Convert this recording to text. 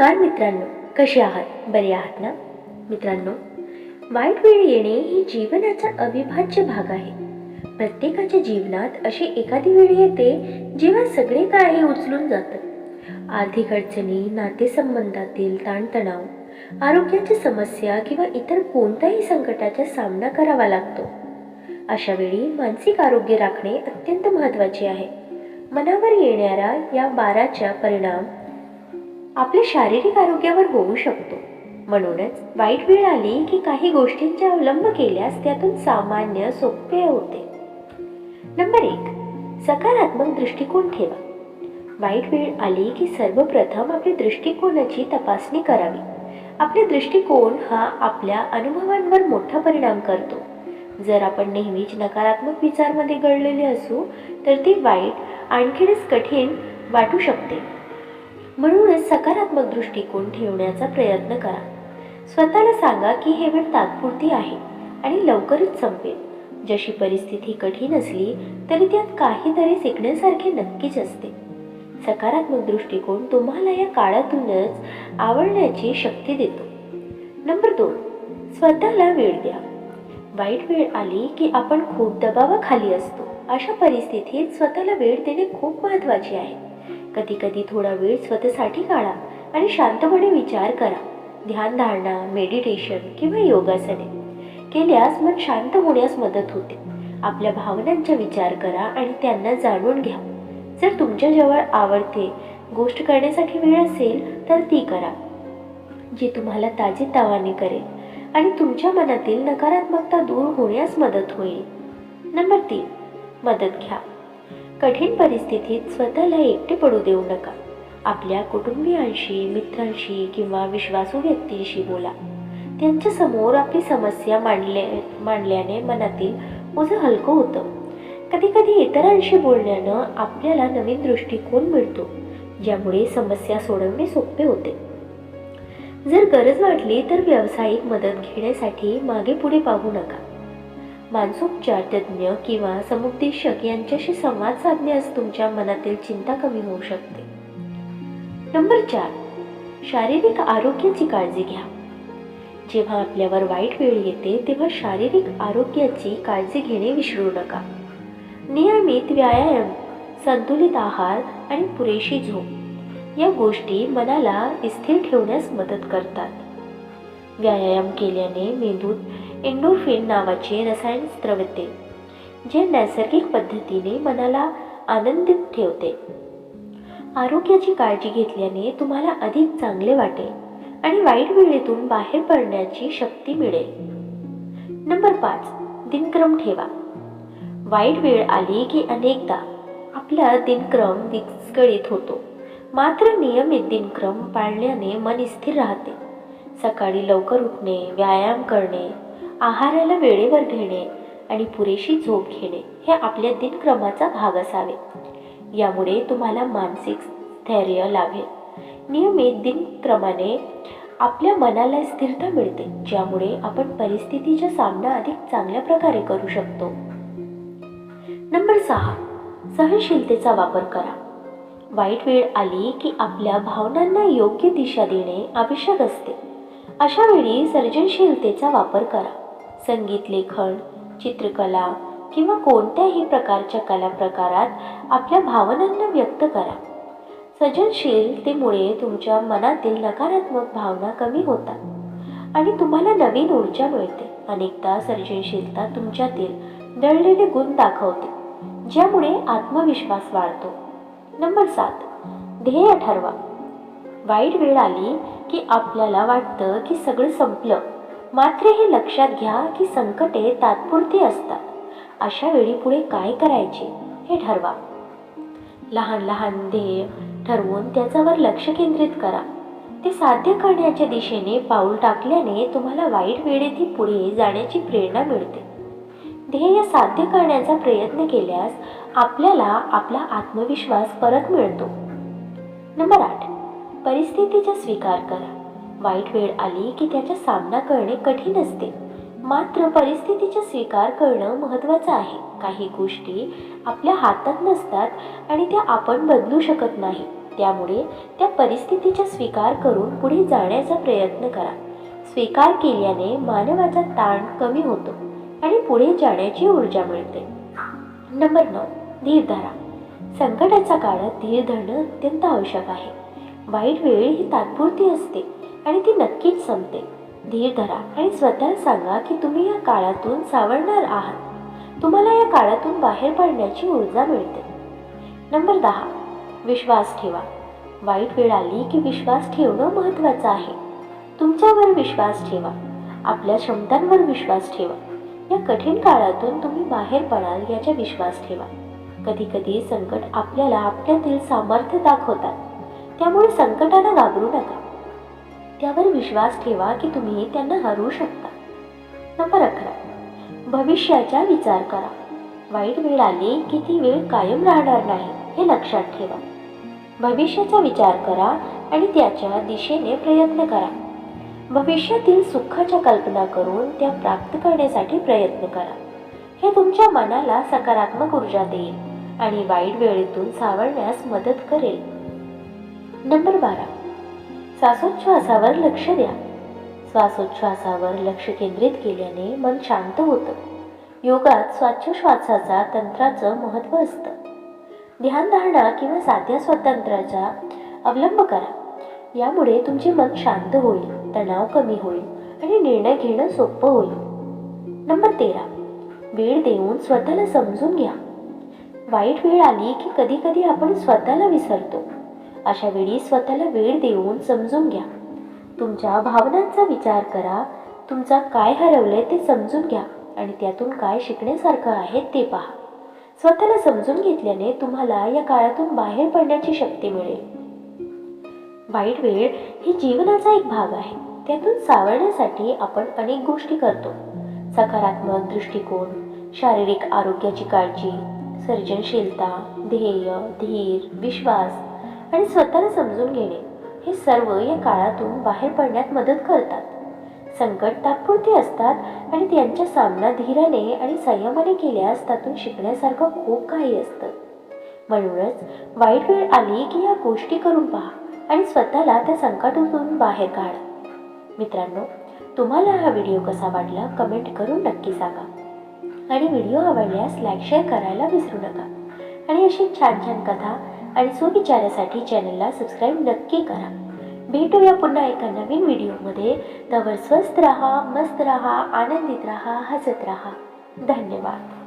नमस्कार मित्रांनो कसे आहात? बरे आहात ना? मित्रांनो वाईट वेळ येणे ही जीवनाचा अविभाज्य भाग आहे. प्रत्येकाच्या जीवनात अशी एखादी वेळ येते जेव्हा सगळे काही उचलून जातं आर्थिक अडचणी नातेसंबंधातील ताणतणाव आरोग्याच्या समस्या किंवा इतर कोणत्याही संकटाचा सामना करावा लागतो. अशा वेळी मानसिक आरोग्य राखणे अत्यंत महत्त्वाचे आहे. मनावर येणाऱ्या या बाराच्या परिणाम आपल्या शारीरिक आरोग्यावर होऊ शकतो. म्हणूनच वाईट वेळ आली की काही गोष्टींचा अवलंब केल्यास त्यातून सामान्य सोपे होते. नंबर एक सकारात्मक दृष्टिकोन ठेवा. वाईट वेळ आली की सर्वप्रथम आपल्या दृष्टिकोनाची तपासणी करावी. आपले दृष्टिकोन हा आपल्या अनुभवांवर मोठा परिणाम करतो. जर आपण नेहमीच नकारात्मक विचारमध्ये गळलेले असू तर ती वाईट आणखीनच कठीण वाटू शकते. म्हणूनच सकारात्मक दृष्टिकोन ठेवण्याचा प्रयत्न करा. स्वतःला सांगा की हे वेळ तात्पुरती आहे आणि लवकरच संपेल. जशी परिस्थिती कठीण असली तरी त्यात काहीतरी शिकण्यासारखे नक्कीच असते. सकारात्मक दृष्टिकोन तुम्हाला या काळातूनच आवडण्याची शक्ती देतो. नंबर दोन स्वतःला वेळ द्या. वाईट वेळ आली की आपण खूप दबावाखाली असतो. अशा परिस्थितीत स्वतःला वेळ देणे खूप महत्त्वाचे आहे. कधी कधी थोडा वेळ स्वतःसाठी काढा आणि शांतपणे विचार करा. ध्यान धारणा मेडिटेशन किंवा योगासने. केल्यास मन शांत होण्यास मदत होते. आपल्या भावनांचा विचार करा आणि त्यांना जाणून घ्या. जर तुमच्याजवळ आवडते गोष्ट करण्यासाठी वेळ असेल तर ती करा. जी तुम्हाला ताजी तवाने करेल आणि तुमच्या मनातील नकारात्मकता दूर होण्यास मदत होईल. नंबर तीन मदत घ्या. कठीण परिस्थितीत स्वतःला एकटे पडू देऊ नका. आपल्या कुटुंबियांशी मित्रांशी किंवा विश्वासू व्यक्तींशी बोला. त्यांच्यासमोर आपली समस्या मांडले मांडल्याने मनातील ओझं हलकं होतं. कधी कधी इतरांशी बोलण्यानं आपल्याला नवीन दृष्टिकोन मिळतो ज्यामुळे समस्या सोडवणे सोपे होते. जर गरज वाटली तर व्यावसायिक मदत घेण्यासाठी मागे पुढे पाहू नका. मानसोपचार किंवा समुपदेशक यांच्याशी संवाद साधण्यास तुमच्या मनातील चिंता कमी होऊ शकते. नंबर चार शारीरिक आरोग्याची काळजी घ्या. जेव्हा आपल्यावर वाईट वेळ येते तेव्हा शारीरिक आरोग्याची काळजी घेणे विसरू नका. नियमित व्यायाम संतुलित आहार आणि पुरेशी झोप या गोष्टी मनाला स्थिर ठेवण्यास मदत करतात. व्यायाम केल्याने मेंदूत इंडोफिन नावाचे रसायन स्त्रवते जे नैसर्गिक पद्धतीने मनाला आनंदित ठेवते. आरोग्याची काळजी घेतल्याने तुम्हाला अधिक चांगले वाटेल आणि वाईट वेळेतून बाहेर पडण्याची शक्ती मिळेल. नंबर पाच दिनक्रम ठेवा. वाईट वेळ आली की अनेकदा आपला दिनक्रम विस्कळीत होतो. मात्र नियमित दिनक्रम पाळल्याने मन स्थिर राहते. सकाळी लवकर उठणे व्यायाम करणे आहाराला वेळेवर घेणे आणि पुरेशी झोप घेणे हे आपल्या दिनक्रमाचा भाग असावे. यामुळे तुम्हाला मानसिक स्थैर्य लाभेल. नियमित दिनक्रमाने आपल्या मनाला स्थिरता मिळते ज्यामुळे आपण परिस्थितीचा सामना अधिक चांगल्या प्रकारे करू शकतो. नंबर सहा. सहनशीलतेचा वापर करा. वाईट वेळ आली की आपल्या भावनांना योग्य दिशा देणे आवश्यक असते. अशा वेळी सर्जनशीलतेचा वापर करा. संगीत लेखन चित्रकला किंवा कोणत्याही प्रकारच्या कला प्रकारात आपल्या भावनांना व्यक्त करा. सृजनशीलतेमुळे तुमच्या मनातील नकारात्मक भावना कमी होतात आणि तुम्हाला नवीन ऊर्जा मिळते. अनेकदा सर्जनशीलता तुमच्यातील दळलेले गुण दाखवते ज्यामुळे आत्मविश्वास वाढतो. नंबर सात ध्येय ठरवा. वाईट वेळ आली की आपल्याला वाटतं की सगळं संपलं. मात्र हे लक्षात घ्या की संकटे तात्पुरती असतात. अशा वेळी पुढे काय करायचे हे ठरवा. लहान लहान ध्येय ठरवून त्याच्यावर लक्ष केंद्रित करा. ते साध्य करण्याच्या दिशेने पाऊल टाकल्याने तुम्हाला वाईट वेळेतही पुढे जाण्याची प्रेरणा मिळते. ध्येय साध्य करण्याचा प्रयत्न केल्यास आपल्याला आपला आत्मविश्वास परत मिळतो. नंबर आठ. परिस्थितीचा स्वीकार करा. वाईट वेळ आली की त्याचा सामना करणे कठीण असते. मात्र परिस्थितीचा स्वीकार करणं महत्त्वाचं आहे. काही गोष्टी आपल्या हातात नसतात आणि त्या आपण बदलू शकत नाही. त्यामुळे त्या परिस्थितीचा स्वीकार करून पुढे जाण्याचा प्रयत्न करा. स्वीकार केल्याने मानवाचा ताण कमी होतो आणि पुढे जाण्याची ऊर्जा मिळते. नंबर नऊ. धीर धरा संकटाच्या काळात धीर धरणं अत्यंत आवश्यक आहे. वाईट वेळ ही तात्पुरती असते. आणि ती नक्कीच संपते. धीर धरा आणि स्वतः सांगा की तुम्ही या काळातून सावरणार आहात. तुम्हाला या काळातून बाहेर पडण्याची ऊर्जा मिळते. नंबर दहा. विश्वास ठेवा. वाईट वेळ आली की विश्वास ठेवणं महत्त्वाचं आहे. तुमच्यावर विश्वास ठेवा. आपल्या क्षमतांवर विश्वास ठेवा. या कठीण काळातून तुम्ही बाहेर पडाल याचा विश्वास ठेवा. कधी कधी संकट आपल्याला आपल्यातील सामर्थ्य दाखवतात. त्यामुळे संकटाला घाबरू नका. त्यावर विश्वास ठेवा की तुम्ही त्यांना हरवू शकता. नंबर अकरा. भविष्याचा विचार करा. वाईट वेळ आली की ती वेळ कायम राहणार नाही हे लक्षात ठेवा. भविष्याचा विचार करा आणि त्याच्या दिशेने प्रयत्न करा. भविष्यातील सुखाच्या कल्पना करून त्या प्राप्त करण्यासाठी प्रयत्न करा. हे तुमच्या मनाला सकारात्मक ऊर्जा देईल आणि वाईट वेळेतून सावरण्यास मदत करेल. नंबर बारा. श्वासोच्छ्वासावर लक्ष द्या. श्वासोच्छ्वासावर लक्ष केंद्रित केल्याने मन शांत होतं. योगात श्वासोच्छ्वासाचा तंत्राचं महत्त्व असतं. ध्यानधारणा किंवा साध्या स्वातंत्र्याचा अवलंब करा. यामुळे तुमचे मन शांत होईल तणाव कमी होईल आणि निर्णय घेणं सोपं होईल. नंबर तेरा. वेळ देऊन स्वतःला समजून घ्या. वाईट वेळ आली की कधी कधी आपण स्वतःला विसरतो. अशा वेळी स्वतःला वेळ देऊन समजून घ्या. तुमच्या भावनांचा विचार करा. तुमचा काय हरवलंय ते समजून घ्या आणि त्यातून काय शिकण्यासारखं आहे ते पहा. स्वतःला समजून घेतल्याने तुम्हाला या काळातून बाहेर पडण्याची शक्ती मिळेल. वाईट वेळ ही जीवनाचा एक भाग आहे. त्यातून सावरण्यासाठी आपण अनेक गोष्टी करतो. सकारात्मक दृष्टिकोन शारीरिक आरोग्याची काळजी सर्जनशीलता ध्येय धीर विश्वास आणि स्वतःला समजून घेणे. हे सर्व या काळातून बाहेर पडण्यात मदत करतात. संकट तात्पुरते असतात आणि त्यांचा सामना धीराने आणि संयमाने केल्यास त्यातून शिकण्यासारखं खूप काही असतं. म्हणूनच वाईट वेळ आली की या गोष्टी करून पहा आणि स्वतःला त्या संकटातून बाहेर काढा. मित्रांनो तुम्हाला हा व्हिडिओ कसा वाटला कमेंट करून नक्की सांगा. आणि व्हिडिओ आवडल्यास लाईक शेअर करायला विसरू नका. आणि अशी छान छान कथा आणि सुविचारासाठी चॅनलला सबस्क्राईब नक्की करा. भेटूया पुन्हा एका नवीन व्हिडिओमध्ये. तवर स्वस्त राहा मस्त राहा आनंदित राहा हसत राहा. धन्यवाद.